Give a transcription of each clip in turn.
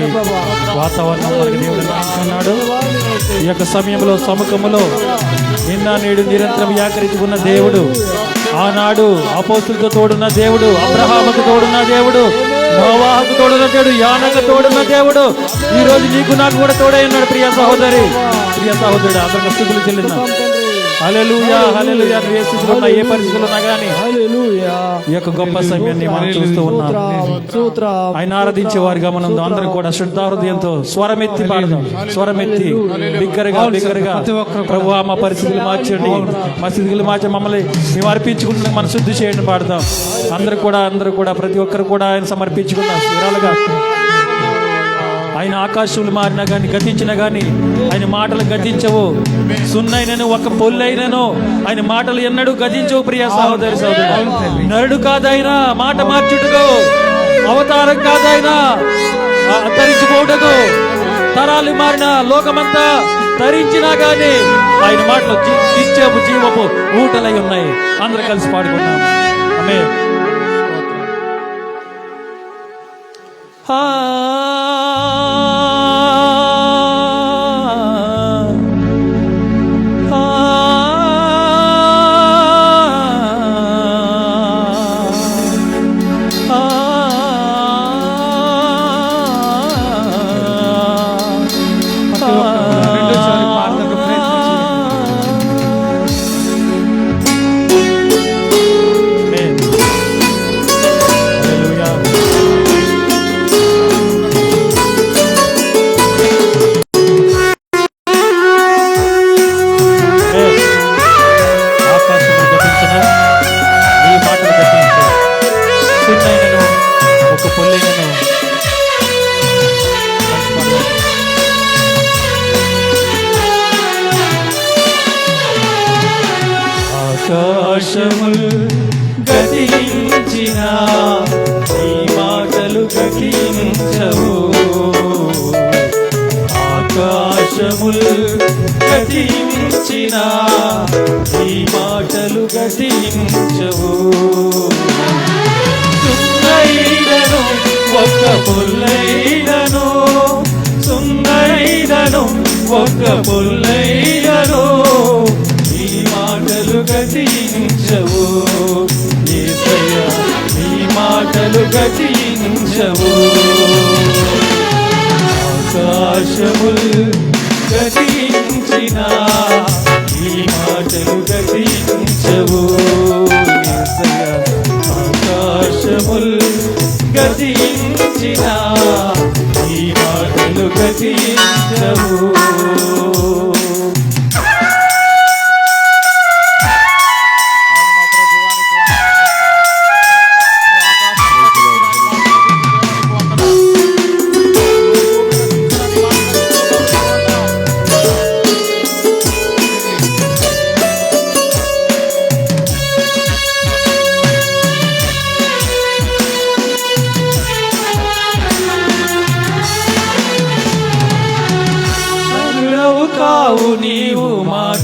చక్కటి వాతావరణం దేవుడు ఈ యొక్క సమయంలో సముఖంలో నిన్న నేడు నిరంతరం ఏకరీతి ఉన్న దేవుడు ఆనాడు అపోస్తులతో తోడున్న దేవుడు అబ్రహాముకు తోడున్న దేవుడు నోవాహకు తోడున్న దేవుడు యానకు తోడున్న దేవుడు ఈ రోజు నీకు నాకు కూడా తోడై ఉన్నాడు ప్రియ సహోదరి. ప్రియ సహోదరుడు అందరికి స్థుతులు చెల్లిందాం హల్లెలూయా హల్లెలూయా ఉన్నా ఏ పరిస్థితులు ఉన్నా కానీ హల్లెలూయా ఈ యొక్క గొప్ప సమయాన్ని మనం చూస్తూ ఉన్నాం. స్తోత్రం ఆయన ఆరాధించే వారిగా మనం అందరం కూడా శుద్ధ హృదయంతో స్వరమెత్తి పాడదాం. స్వరమెత్తి బిగ్గరగా బిగ్గరగా. ప్రభు మా పరిస్థితులు మార్చండి. మా స్థితిలు మార్చి మమ్మల్ని మేము అర్పించుకుంటున్న. మన శుద్ధి చేయండి పాడదాం. అందరూ కూడా అందరూ కూడా ప్రతి ఒక్కరు కూడా ఆయన సమర్పించుకున్నాం వివరాలుగా ఆయన ఆకాశములు మారినా కానీ గతించినా కానీ ఆయన మాటలు గతించవు. సున్నైనను ఒక పొల్లైనను. ఆయన మాటలు ఎన్నడూ గతించవు ప్రియ సహోదరి సహోదరు నరుడు కాదైనా మాట మార్చుటకు అవతారం కాదైనా తరించిపోటకు తరాలు మారిన లోకమంతా తరించినా కానీ ఆయన మాటలు నిత్యపు జీవపు ఊటలై ఉన్నాయి. అందరు కలిసి పాడుకున్నాం ఆమె ఆకాశములు గతించిన ఈ మాటలు గతించవు సున్నైనను ఒక్క పుల్లైనను సున్నైనను ఒక్క పుల్లైనను ఈ మాటలు గతించవు ఈ మాటలు గతించవు ఆకాశములు గతించిన ఈ మాటలు గతించవు. యేసయ్య గతించిన ఈ మాటలు గతించవు.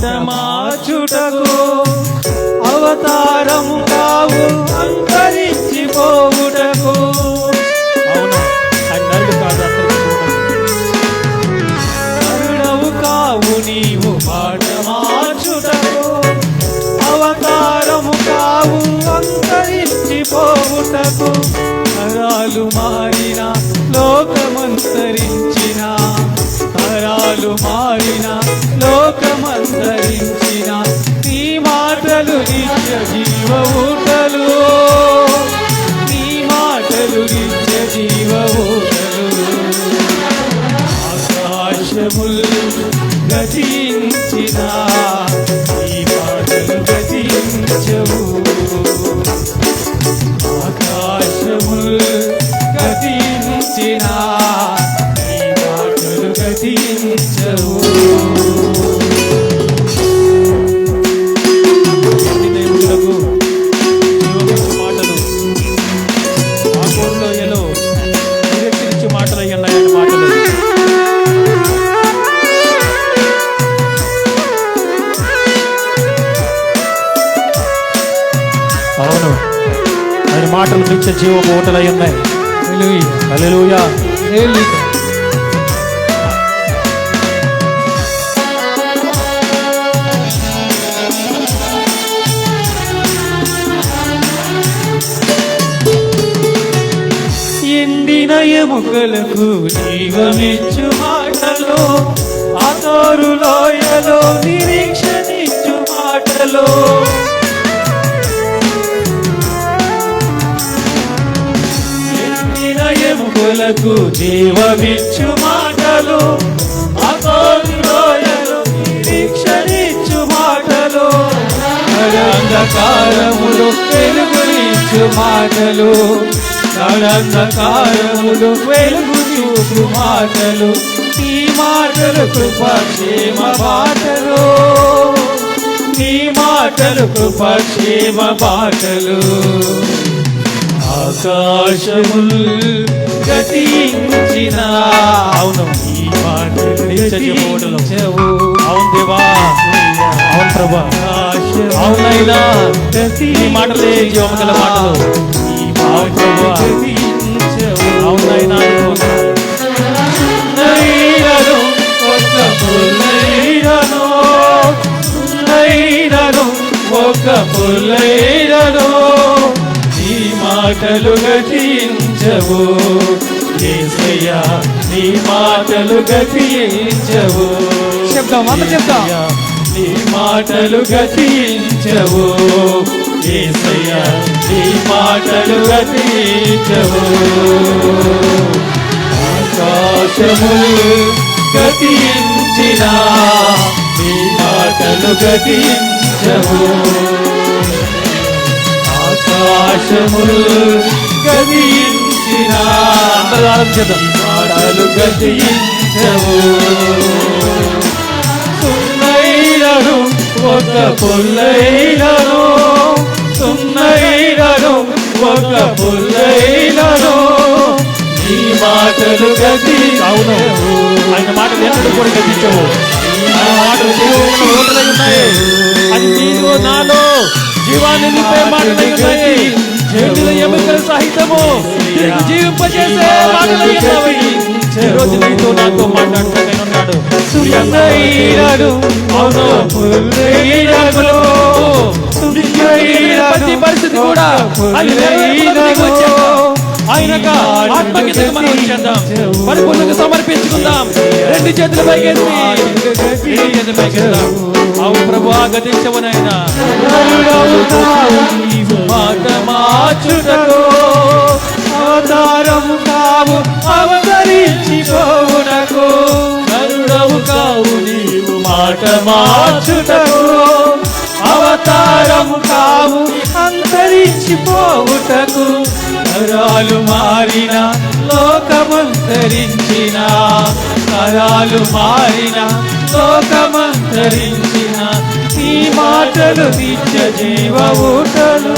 మాట మార్చుటకు అవతారము కావు అంతరించిపోవుటకు. అవును? ఆయన నరుడు కాదు నరుడవు కావు నీవు మాట అవతారము కావు అంతరించిపోవుటకు. తరాలు మారిన లోకమంతరించిన తరాలు మారిన లోకమంతరించిన నీ మాటలు నిత్య జీవ ఊటలు. నీ మాటలు నిత్య జీవ ఊటలు. ఆకాశములు గతించిన నీ మాటలు గతించవు. ఆకాశములు గతించినా ఆయన మాటలు మించ జీవ ఓటలై ఉన్నాయి. హల్లెలూయా. ఎండిన ఎముకలకు జీవమిచ్చు మాటలో ఆతోరు లోయలో నిరీక్షనిచ్చు మాటలో. మనకు జీవమిచ్చు మాటలు అతోరు మాటలు. అంధకారములు వెలుగునిచ్చు మాటలు అంధకారములు వెలుగు చూపు మాటలు. నీ మాటలు కృపక్షేమ పాటలు నీ మాటలు కృపక్షేమ పాటలు ఆకాశముల్ గతించిన. అవును ఈ పాటలు అవును దేవా. అవును ప్రభా. ఆకాశముల్ అవునైనా గతించవు. ఈ మాటలే జీవము గల మాటలు. ఈ మాటలు గతించవు. అవునైనా నైరను ఒక పుల్లైరను నైరను ఒక మాటలు గతించవు. యేసయ్యా నీ మాటలు గతించవు. అందరూ చెప్దాం. యేసయ్యా, నీ మాటలు గతించవు. యేసయ్యా నీ మాటలు గతించవు. ఆకాశములు గతించిన నీ మాటలు గతించవు. ఆకాశములు గతించిన. నీ మాటలు గతించవు. సున్నైలను ఒక పుల్లైలను. సున్నైలను ఒక పుల్లైలను. ఈ మాటలు గతి అవును. ఆయన మాటలు ఎన్నడూ కూడా గతించవు. ఆయన మాటలు ఉన్నాయి. అది నీలో నాలో జీవాన్ని నింపే మాటలై ఉన్నాయి ఎముకల సహితము జీవింపజేసే మాటలై ఉన్నవి ఈ రోజు నీతో నాతో మాట్లాడుతూనే ఉన్నాడు అవును. ప్రతి పరిస్థితి కూడా అది ఆయన దిగి వచ్చేద్దాం. ఆయనక మనం వచ్చేద్దాం పరిపూర్ణంగా సమర్పించుకుందాం. రెండు చేతుల పైకెత్తి. రెండు చేతుల పైకెత్తాం అవును ప్రభు గతించవనైనా మాట మార్చుటకు అవతారము కావు అవతరించిపోవునకు నరుడవు కావు నీవు మాట మార్చుటకు. అవతారము కావు అంతరించిపోవుటకు. తరాలు మారిన లోకమంతరించిన తరాలు మారిన లోకమంతరించిన ఈ మాటలు నిత్య జీవ ఊటలు.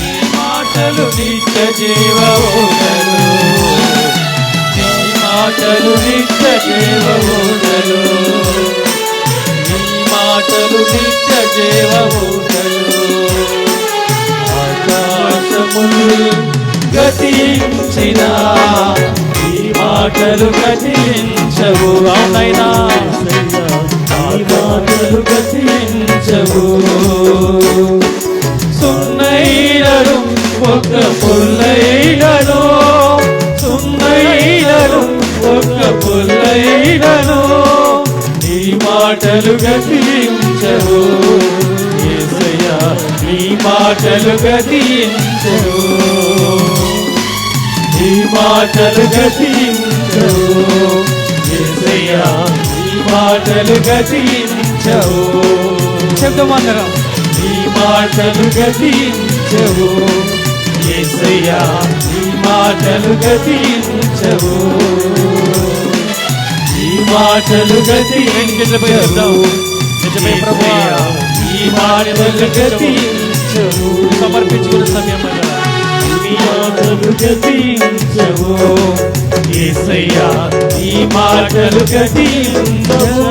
ఈ మాటలు నిత్య జీవ ఊటలు. ఈ మాటలు నిత్య జీవ ఊటలు. ఈ మాటలు నిత్య జీవ ఊటలు. ముందు గతించిన ఈ మాటలు గతించవు అవునైనా ఈ మాటలు గతించవు. సున్నైలను ఒక పుల్లైలను సున్నైలను ఒక పుల్లైలను ఈ మాటలు గతించవు మాటలు గతించవు నీ మాటలు యేసయ్యా నీ మాటలు గతించవు చెప్దామందరం నీ మాటలు గతించవు యేసయ్యా నీ మాటలు గతించవు నీ మాటలు గతించవు నిజమే ప్రభువా. ఈ మాటలు గతించవు సమర్పించుకునే సమయం నీ మాటలు గతించవు యేసయ్యా ఈ మాటలు గతించవు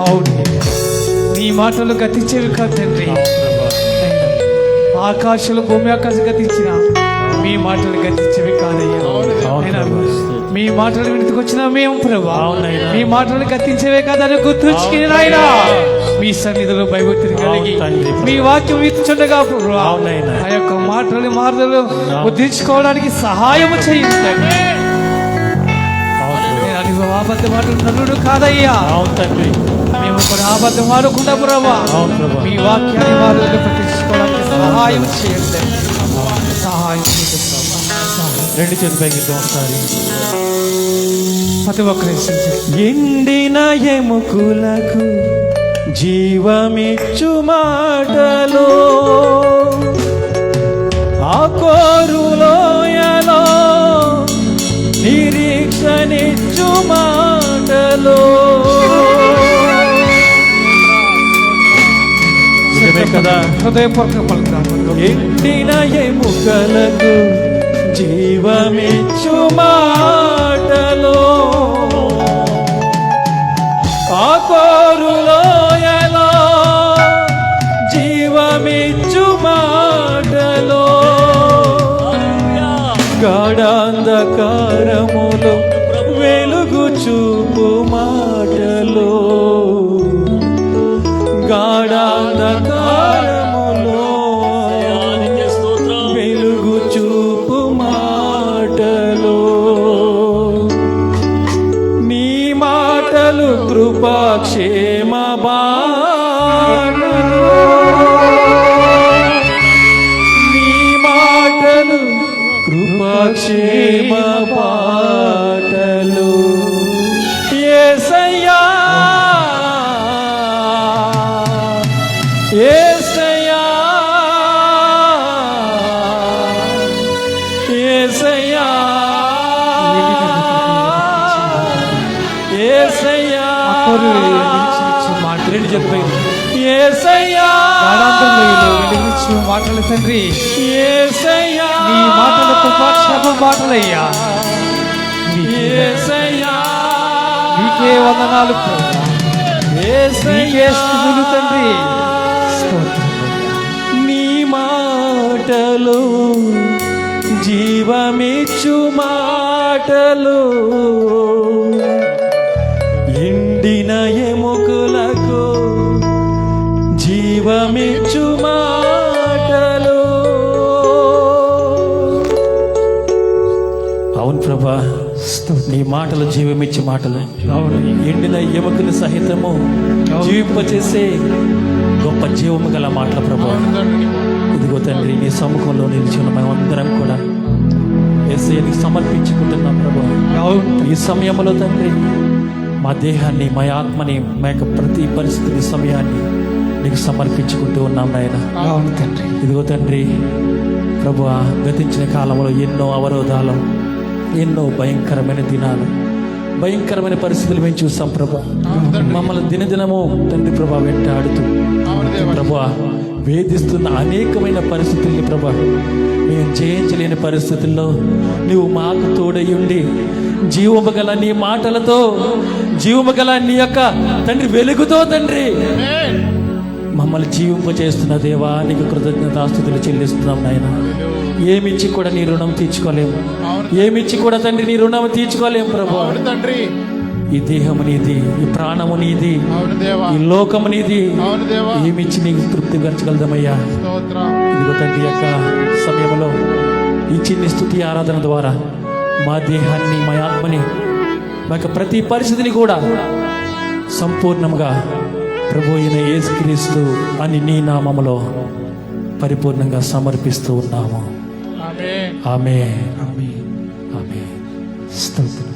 అవును. నీ మాటలు గతించేవి కాదు తండ్రి. ఆకాశంలో భూమి ఆకాశం గతించిన మీ మాటలు గతించేవి కాదయ్యా. మీ మాటలు విందుకు వచ్చిన మేము ప్రభా. అవునయ్యా. మీ మాటలు గతించేవే కాదని గుర్తుంచుకుని నాయన మీ సన్నిధిలో భయభక్తిని కలిగి. మీ వాక్యం ఇచ్చుండగా. ఆ యొక్క మాటలు మాటలు ఉద్ధరించుకోవడానికి సహాయము చేయండి అబద్ధ మాటలు నల్లుడు కాదయ్యా మేము కూడా అబద్ధం ఆడకుండా ప్రభా. మీ వాక్యాన్ని వారు పట్టించుకోవడానికి సహాయం చేయండి సహాయం. సహాయం. రెండు చేతి పైకి ఒకసారి ప్రతి ఒక్కరి ఎండిన ఎముకులకు జీవమిచ్చు మాటలు ఆకోరులోయలో నిరీక్షనిచ్చు మాటలు. కదా? హృదయపూర్వక పలుకుతాము ఎండిన ఎముకలకు జీవమిచ్చు మాటలు. ఆకోరులోయలో మాటలు గాఢాంధకారములు వెలుగు చూపు మాటలు. కృపాక్షేమ పాటలు ఏసయ్యా ఏసయ్యా ఏసయ్యా ఏసయ్యా. రెండు చెప్పాయి ఏసయ్యా. మాటలు తండ్రి. ఏసయ్యా. నీ మాటలు కృపాక్షేమ మాటలయ్యా. నీకే వందనాలు. నీకే స్థుతులు తండ్రి. నీ మాటలు జీవమిచ్చు మాటలు. నీ మాటలు జీవమిచ్చే మాటలు. ఎండిన ఎముకలు సహితము జీవింపచేసే గొప్ప జీవము గల మాటల ప్రభా. ఇదిగో తండ్రి నీ సముఖంలో నిలిచిన మేమందరం కూడా ఎస్ఐకి సమర్పించుకుంటున్నాం ప్రభా. అవును ఈ సమయంలో తండ్రి మా దేహాన్ని మా ఆత్మని మా యొక్క ప్రతి పరిస్థితి సమయాన్ని నీకు సమర్పించుకుంటూ ఉన్నాం నాయన. తండ్రి. ఇదిగో తండ్రి ప్రభు గతించిన కాలంలో ఎన్నో అవరోధాలు ఎన్నో భయంకరమైన దినాలు భయంకరమైన పరిస్థితులు మేము చూస్తాం ప్రభా. మమ్మల్ని దినదినము తండ్రి ప్రభా వెంటాడుతూ ప్రభా వేధిస్తున్న అనేకమైన పరిస్థితుల్ని ప్రభా మేము జయించలేని పరిస్థితుల్లో నువ్వు మాకు తోడయ్యుండి జీవము గల నీ మాటలతో జీవము గల నీ యొక్క తండ్రి వెలుగుతో తండ్రి మమ్మల్ని జీవింపచేస్తున్న దేవా నీకు కృతజ్ఞతాస్తుతులు చెల్లిస్తున్నాం నాయన. ఏమిచ్చి కూడా నీ రుణం తీర్చుకోలేము ఏమిచ్చి కూడా తండ్రి నీ రుణం తీర్చుకోలేము ప్రభు. తండ్రి. ఈ దేహము నీది ఈ ప్రాణము నీది ఈ లోకము నీది. ఏమిచ్చి నీకు తృప్తి పరచగలదమయ్యా? స్తోత్రం. ఇదిగో తండ్రి యొక్క సమయంలో ఈ చిన్ని స్థుతి ఆరాధన ద్వారా మా దేహాన్ని మా ఆత్మని మా యొక్క ప్రతి పరిస్థితిని కూడా సంపూర్ణంగా ప్రభు అయిన యేసుక్రీస్తు అని నీ నామములో పరిపూర్ణంగా సమర్పిస్తూ ఉన్నాము. ఆమేన్ ఆమె ఆమేన్. ఆమె స్తోత్రం